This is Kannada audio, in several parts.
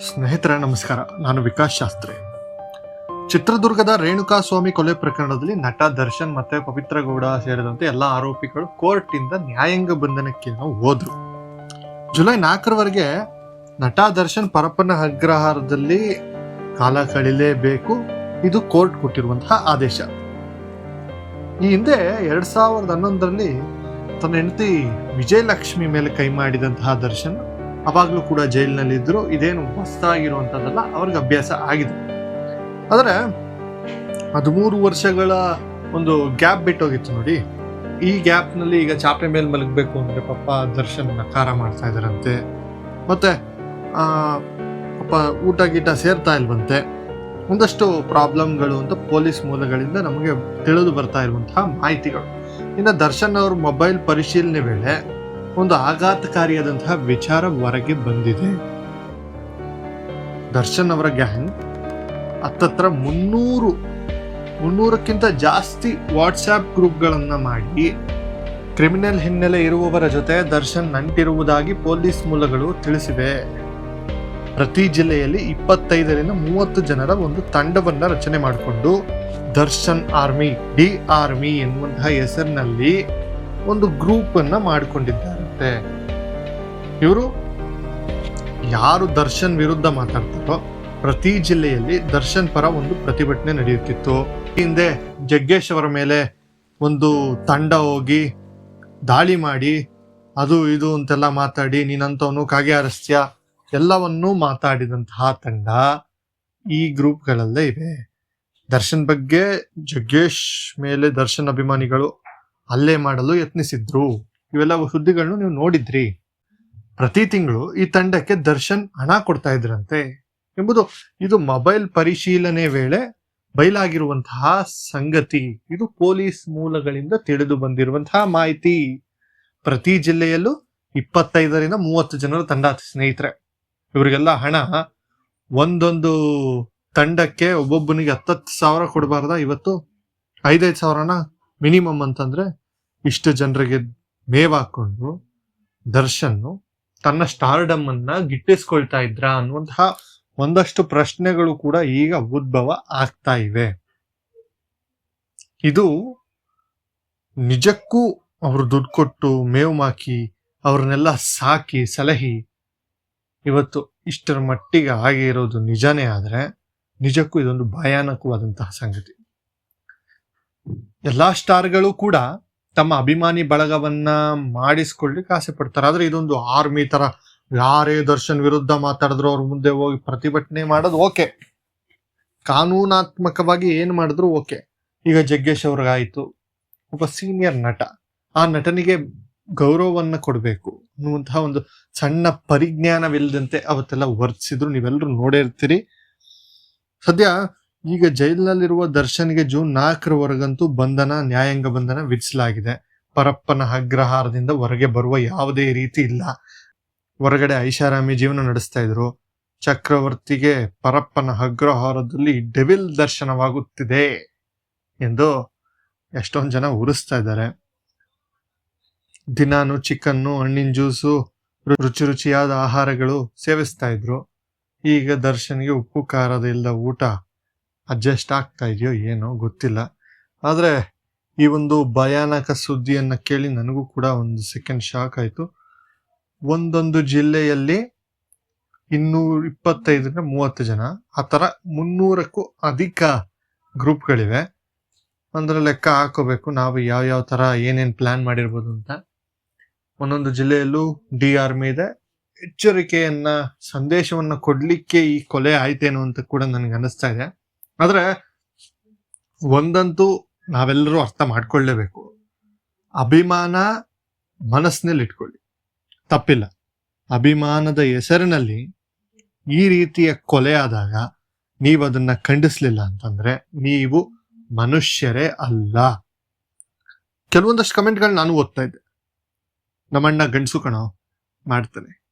ಸ್ನೇಹಿತರೆ, ನಮಸ್ಕಾರ. ನಾನು ವಿಕಾಸ್ ಶಾಸ್ತ್ರಿ. ಚಿತ್ರದುರ್ಗದ ರೇಣುಕಾ ಸ್ವಾಮಿ ಕೊಲೆ ಪ್ರಕರಣದಲ್ಲಿ ನಟ ದರ್ಶನ್ ಮತ್ತೆ ಪವಿತ್ರ ಗೌಡ ಸೇರಿದಂತೆ ಎಲ್ಲ ಆರೋಪಿಗಳು ಕೋರ್ಟಿಂದ ನ್ಯಾಯಾಂಗ ಬಂಧನಕ್ಕೆ ಹೋದ್ರು. ಜುಲೈ ನಾಲ್ಕರವರೆಗೆ ನಟ ದರ್ಶನ್ ಪರಪ್ಪನ ಅಗ್ರಹಾರದಲ್ಲಿ ಕಾಲ ಕಳಿಲೇಬೇಕು. ಇದು ಕೋರ್ಟ್ ಕೊಟ್ಟಿರುವಂತಹ ಆದೇಶ. ಈ ಹಿಂದೆ ಎರಡ್ ಸಾವಿರದ ಹನ್ನೊಂದರಲ್ಲಿ ತನ್ನ ಹೆಂಡತಿ ವಿಜಯಲಕ್ಷ್ಮಿ ಮೇಲೆ ಕೈ ಮಾಡಿದಂತಹ ದರ್ಶನ್ ಅವಾಗಲೂ ಕೂಡ ಜೈಲಿನಲ್ಲಿದ್ದರು ಇದೇನು ಹೊಸದಾಗಿರುವಂಥದ್ದಲ್ಲ ಅವ್ರಿಗೆ ಅಭ್ಯಾಸ ಆಗಿದೆ. ಆದರೆ ಹದಿಮೂರು ವರ್ಷಗಳ ಒಂದು ಗ್ಯಾಪ್ ಬಿಟ್ಟೋಗಿತ್ತು ನೋಡಿ. ಈ ಗ್ಯಾಪ್ನಲ್ಲಿ ಈಗ ಚಾಪೆ ಮೇಲೆ ಮಲಗಬೇಕು ಅಂದರೆ ಪಪ್ಪ ದರ್ಶನ್ ನಕಾರ ಮಾಡ್ತಾ ಇದ್ದಾರಂತೆ. ಮತ್ತೆ ಆ, ಪಾಪ ಊಟ ಗೀಟ ಸೇರ್ತಾ ಇಲ್ವಂತೆ. ಒಂದಷ್ಟು ಪ್ರಾಬ್ಲಮ್ಗಳು ಅಂತ ಪೊಲೀಸ್ ಮೂಲಗಳಿಂದ ನಮಗೆ ತಿಳಿದು ಬರ್ತಾ ಇರುವಂತಹ ಮಾಹಿತಿಗಳು. ಇನ್ನು ದರ್ಶನ್ ಅವ್ರ ಮೊಬೈಲ್ ಪರಿಶೀಲನೆ ವೇಳೆ ಒಂದು ಆಘಾತಕಾರಿಯಾದಂತಹ ವಿಚಾರ ಹೊರಗೆ ಬಂದಿದೆ. ದರ್ಶನ್ ಅವರ ಗ್ಯಾಂಗ್ ಹತ್ತತ್ರ ಮುನ್ನೂರು, ಮುನ್ನೂರಕ್ಕಿಂತ ಜಾಸ್ತಿ ವಾಟ್ಸ್ಆ್ಯಪ್ ಗ್ರೂಪ್ಗಳನ್ನ ಮಾಡಿ ಕ್ರಿಮಿನಲ್ ಹಿನ್ನೆಲೆ ಇರುವವರ ಜೊತೆ ದರ್ಶನ್ ನಂಟಿರುವುದಾಗಿ ಪೊಲೀಸ್ ಮೂಲಗಳು ತಿಳಿಸಿವೆ. ಪ್ರತಿ ಜಿಲ್ಲೆಯಲ್ಲಿ ಇಪ್ಪತ್ತೈದರಿಂದ ಮೂವತ್ತು ಜನರ ಒಂದು ತಂಡವನ್ನು ರಚನೆ ಮಾಡಿಕೊಂಡು ದರ್ಶನ್ ಆರ್ಮಿ, ಡಿ ಆರ್ಮಿ ಎನ್ನುವಂತಹ ಹೆಸರಿನಲ್ಲಿ ಒಂದು ಗ್ರೂಪ್ ಅನ್ನ ಮಾಡಿಕೊಂಡಿದ್ದಾರಂತೆ ಇವರು ಯಾರು ದರ್ಶನ್ ವಿರುದ್ಧ ಮಾತಾಡ್ತಾರೋ ಪ್ರತಿ ಜಿಲ್ಲೆಯಲ್ಲಿ ದರ್ಶನ್ ಪರ ಒಂದು ಪ್ರತಿಭಟನೆ ನಡೆಯುತ್ತಿತ್ತು. ಹಿಂದೆ ಜಗ್ಗೇಶ್ ಅವರ ಮೇಲೆ ಒಂದು ತಂಡ ಹೋಗಿ ದಾಳಿ ಮಾಡಿ, ಅದು ಇದು ಅಂತೆಲ್ಲ ಮಾತಾಡಿ, ನೀನಂತವನು ಕಾಗೆ ಅರಸ್ಯ ಎಲ್ಲವನ್ನೂ ಮಾತಾಡಿದಂತಹ ತಂಡ ಈ ಗ್ರೂಪ್ಗಳಲ್ಲೇ ಇವೆ. ದರ್ಶನ್ ಬಗ್ಗೆ ಜಗ್ಗೇಶ್ ಮೇಲೆ ದರ್ಶನ್ ಅಭಿಮಾನಿಗಳು ಹಲ್ಲೆ ಮಾಡಲು ಯತ್ನಿಸಿದ್ರು. ಇವೆಲ್ಲ ಸುದ್ದಿಗಳನ್ನು ನೀವು ನೋಡಿದ್ರಿ. ಪ್ರತಿ ತಿಂಗಳು ಈ ತಂಡಕ್ಕೆ ದರ್ಶನ್ ಹಣ ಕೊಡ್ತಾ ಇದ್ರಂತೆ ಎಂಬುದು ಇದು ಮೊಬೈಲ್ ಪರಿಶೀಲನೆ ವೇಳೆ ಬಯಲಾಗಿರುವಂತಹ ಸಂಗತಿ. ಇದು ಪೊಲೀಸ್ ಮೂಲಗಳಿಂದ ತಿಳಿದು ಬಂದಿರುವಂತಹ ಮಾಹಿತಿ. ಪ್ರತಿ ಜಿಲ್ಲೆಯಲ್ಲೂ ಇಪ್ಪತ್ತೈದರಿಂದ ಮೂವತ್ತು ಜನರ ತಂಡ ಸ್ನೇಹಿತರೆ. ಇವರಿಗೆಲ್ಲ ಹಣ ಒಂದೊಂದು ತಂಡಕ್ಕೆ ಒಬ್ಬೊಬ್ಬನಿಗೆ ಹತ್ತತ್ತು ಸಾವಿರ ಕೊಡಬಾರ್ದ? ಇವತ್ತು ಐದೈದು ಸಾವಿರನ ಮಿನಿಮಮ್ ಅಂತಂದ್ರೆ ಇಷ್ಟು ಜನರಿಗೆ ಮೇವ್ ಹಾಕೊಂಡು ದರ್ಶನ್ ತನ್ನ ಸ್ಟಾರ್ಡಮ್ ಅನ್ನ ಗಿಟ್ಟಿಸ್ಕೊಳ್ತಾ ಇದ್ರ ಅನ್ನುವಂತಹ ಒಂದಷ್ಟು ಪ್ರಶ್ನೆಗಳು ಕೂಡ ಈಗ ಉದ್ಭವ ಆಗ್ತಾ ಇವೆ. ಇದು ನಿಜಕ್ಕೂ ಅವರು ದುಡ್ಡು ಕೊಟ್ಟು ಮೇವು ಹಾಕಿ ಅವ್ರನ್ನೆಲ್ಲ ಸಾಕಿ ಸಲಹಿ ಇವತ್ತು ಇಷ್ಟರ ಮಟ್ಟಿಗೆ ಹಾಗೆ ನಿಜಾನೇ ಆದ್ರೆ ನಿಜಕ್ಕೂ ಇದೊಂದು ಭಯಾನಕವಾದಂತಹ ಸಂಗತಿ. ಎಲ್ಲಾ ಸ್ಟಾರ್ಗಳು ಕೂಡ ತಮ್ಮ ಅಭಿಮಾನಿ ಬಳಗವನ್ನ ಮಾಡಿಸ್ಕೊಳ್ಲಿಕ್ಕೆ ಆಸೆ ಪಡ್ತಾರೆ. ಆದ್ರೆ ಇದೊಂದು ಆರ್ಮಿ ತರ ಯಾರೇ ದರ್ಶನ್ ವಿರುದ್ಧ ಮಾತಾಡಿದ್ರು ಅವ್ರ ಮುಂದೆ ಹೋಗಿ ಪ್ರತಿಭಟನೆ ಮಾಡೋದು ಓಕೆ. ಕಾನೂನಾತ್ಮಕವಾಗಿ ಏನ್ ಮಾಡಿದ್ರು ಓಕೆ. ಈಗ ಜಗ್ಗೇಶ್ ಅವ್ರಿಗಾಯ್ತು ಒಬ್ಬ ಸೀನಿಯರ್ ನಟ. ಆ ನಟನಿಗೆ ಗೌರವವನ್ನ ಕೊಡಬೇಕು ಅನ್ನುವಂತಹ ಒಂದು ಸಣ್ಣ ಪರಿಜ್ಞಾನವಿಲ್ಲದಂತೆ ಅವತ್ತೆಲ್ಲ ವರ್ತಿಸಿದ್ರು. ನೀವೆಲ್ಲರೂ ನೋಡೇ ಇರ್ತೀರಿ ಸದ್ಯ ಈಗ ಜೈಲಿನಲ್ಲಿರುವ ದರ್ಶನ್ಗೆ ಜೂನ್ ನಾಲ್ಕರವರೆಗಂತೂ ಬಂಧನ, ನ್ಯಾಯಾಂಗ ಬಂಧನ ವಿಧಿಸಲಾಗಿದೆ. ಪರಪ್ಪನ ಅಗ್ರಹಾರದಿಂದ ಹೊರಗೆ ಬರುವ ಯಾವುದೇ ರೀತಿ ಇಲ್ಲ. ಹೊರಗಡೆ ಐಷಾರಾಮಿ ಜೀವನ ನಡೆಸ್ತಾ ಇದ್ರು. ಚಕ್ರವರ್ತಿಗೆ ಪರಪ್ಪನ ಅಗ್ರಹಾರದಲ್ಲಿ ಡೆವಿಲ್ ದರ್ಶನವಾಗುತ್ತಿದೆ ಎಂದು ಎಷ್ಟೊಂದು ಜನ ಉರಿಸ್ತಾ ಇದ್ದಾರೆ. ದಿನಾನು ಚಿಕನ್ನು, ಹಣ್ಣಿನ ಜ್ಯೂಸು ರುಚಿ ರುಚಿಯಾದ ಆಹಾರಗಳು ಸೇವಿಸ್ತಾ ಇದ್ರು. ಈಗ ದರ್ಶನ್ಗೆ ಉಪ್ಪು, ಖಾರದ ಇಲ್ಲದ ಊಟ ಅಡ್ಜಸ್ಟ್ ಆಗ್ತಾ ಇದೆಯೋ ಏನೋ ಗೊತ್ತಿಲ್ಲ. ಆದರೆ ಈ ಒಂದು ಭಯಾನಕ ಸುದ್ದಿಯನ್ನು ಕೇಳಿ ನನಗೂ ಕೂಡ ಒಂದು ಸೆಕೆಂಡ್ ಶಾಕ್ ಆಯಿತು. ಒಂದೊಂದು ಜಿಲ್ಲೆಯಲ್ಲಿ ಇನ್ನೂರ ಇಪ್ಪತ್ತೈದರಿಂದ ಮೂವತ್ತು ಜನ, ಆ ಥರ ಮುನ್ನೂರಕ್ಕೂ ಅಧಿಕ ಗ್ರೂಪ್ಗಳಿವೆ. ಅಂದರೆ ಲೆಕ್ಕ ಹಾಕೋಬೇಕು, ನಾವು ಯಾವ ಯಾವ ತರ ಏನೇನ್ ಪ್ಲಾನ್ ಮಾಡಿರ್ಬೋದು ಅಂತ. ಒಂದೊಂದು ಜಿಲ್ಲೆಯಲ್ಲೂ ಡಿ ಆರ್ಮಿ ಇದೆ. ಎಚ್ಚರಿಕೆಯನ್ನು, ಸಂದೇಶವನ್ನು ಕೊಡಲಿಕ್ಕೆ ಈ ಕೊಲೆ ಆಯ್ತೇನೋ ಅಂತ ಕೂಡ ನನಗೆ ಅನಿಸ್ತಾ ಇದೆ. ಆದ್ರೆ ಒಂದಂತೂ ನಾವೆಲ್ಲರೂ ಅರ್ಥ ಮಾಡ್ಕೊಳ್ಳೇಬೇಕು. ಅಭಿಮಾನ ಮನಸ್ಸಿನಲ್ಲಿ ಇಟ್ಕೊಳ್ಳಿ ತಪ್ಪಿಲ್ಲ. ಅಭಿಮಾನದ ಹೆಸರಿನಲ್ಲಿ ಈ ರೀತಿಯ ಕೊಲೆ ಆದಾಗ ನೀವು ಅದನ್ನ ಖಂಡಿಸ್ಲಿಲ್ಲ ಅಂತಂದ್ರೆ ನೀವು ಮನುಷ್ಯರೇ ಅಲ್ಲ. ಕೆಲವೊಂದಷ್ಟು ಕಮೆಂಟ್ಗಳು ನಾನು ಓದ್ತಾ ಇದ್ದೆ. ನಮ್ಮಣ್ಣ ಗಂಡಸು ಕಣೋ, ಮಾಡ್ತಾನೆ.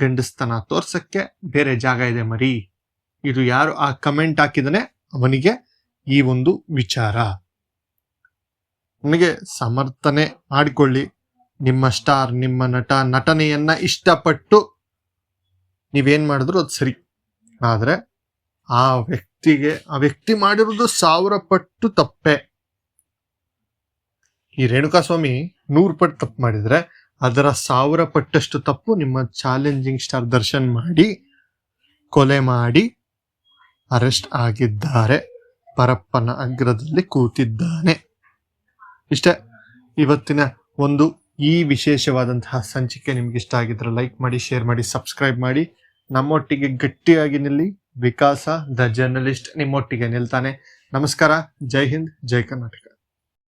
ಗಂಡಸ್ತನ ತೋರ್ಸಕ್ಕೆ ಬೇರೆ ಜಾಗ ಇದೆ ಮರಿ. ಇದು ಯಾರು ಆ ಕಮೆಂಟ್ ಹಾಕಿದನೆ ಅವನಿಗೆ ಈ ಒಂದು ವಿಚಾರ. ನನಗೆ ಸಮರ್ಥನೆ ಮಾಡಿಕೊಳ್ಳಿ. ನಿಮ್ಮ ಸ್ಟಾರ್ ನಿಮ್ಮ ನಟ, ನಟನೆಯನ್ನ ಇಷ್ಟಪಟ್ಟು ನೀವೇನ್ ಮಾಡಿದ್ರು ಅದು ಸರಿ. ಆದರೆ ಆ ವ್ಯಕ್ತಿಗೆ, ಆ ವ್ಯಕ್ತಿ ಮಾಡಿರೋದು ಸಾವಿರ ಪಟ್ಟು ತಪ್ಪೆ. ಈ ರೇಣುಕಾಸ್ವಾಮಿ ನೂರು ಪಟ್ಟು ತಪ್ಪು ಮಾಡಿದ್ರೆ ಅದರ ಸಾವಿರ ಪಟ್ಟಷ್ಟು ತಪ್ಪು ನಿಮ್ಮ ಚಾಲೆಂಜಿಂಗ್ ಸ್ಟಾರ್ ದರ್ಶನ್ ಮಾಡಿ, ಕೊಲೆ ಮಾಡಿ ಅರೆಸ್ಟ್ ಆಗಿದ್ದಾರೆ. ಪರಪ್ಪನ ಅಗ್ರದಲ್ಲಿ ಕೂತಿದ್ದಾನೆ. ಇಷ್ಟೇ, ಇವತ್ತಿನ ಒಂದು ಈ ವಿಶೇಷವಾದಂತಹ ಸಂಚಿಕೆ ನಿಮ್ಗೆ ಇಷ್ಟ ಆಗಿದ್ರೆ ಲೈಕ್ ಮಾಡಿ, ಶೇರ್ ಮಾಡಿ, ಸಬ್ಸ್ಕ್ರೈಬ್ ಮಾಡಿ. ನಮ್ಮೊಟ್ಟಿಗೆ ಗಟ್ಟಿಯಾಗಿ ನಿಲ್ಲಿ. ವಿಕಾಸ, ದ ಜರ್ನಲಿಸ್ಟ್ ನಿಮ್ಮೊಟ್ಟಿಗೆ ನಿಲ್ತಾನೆ. ನಮಸ್ಕಾರ, ಜೈ ಹಿಂದ್, ಜೈ ಕರ್ನಾಟಕ.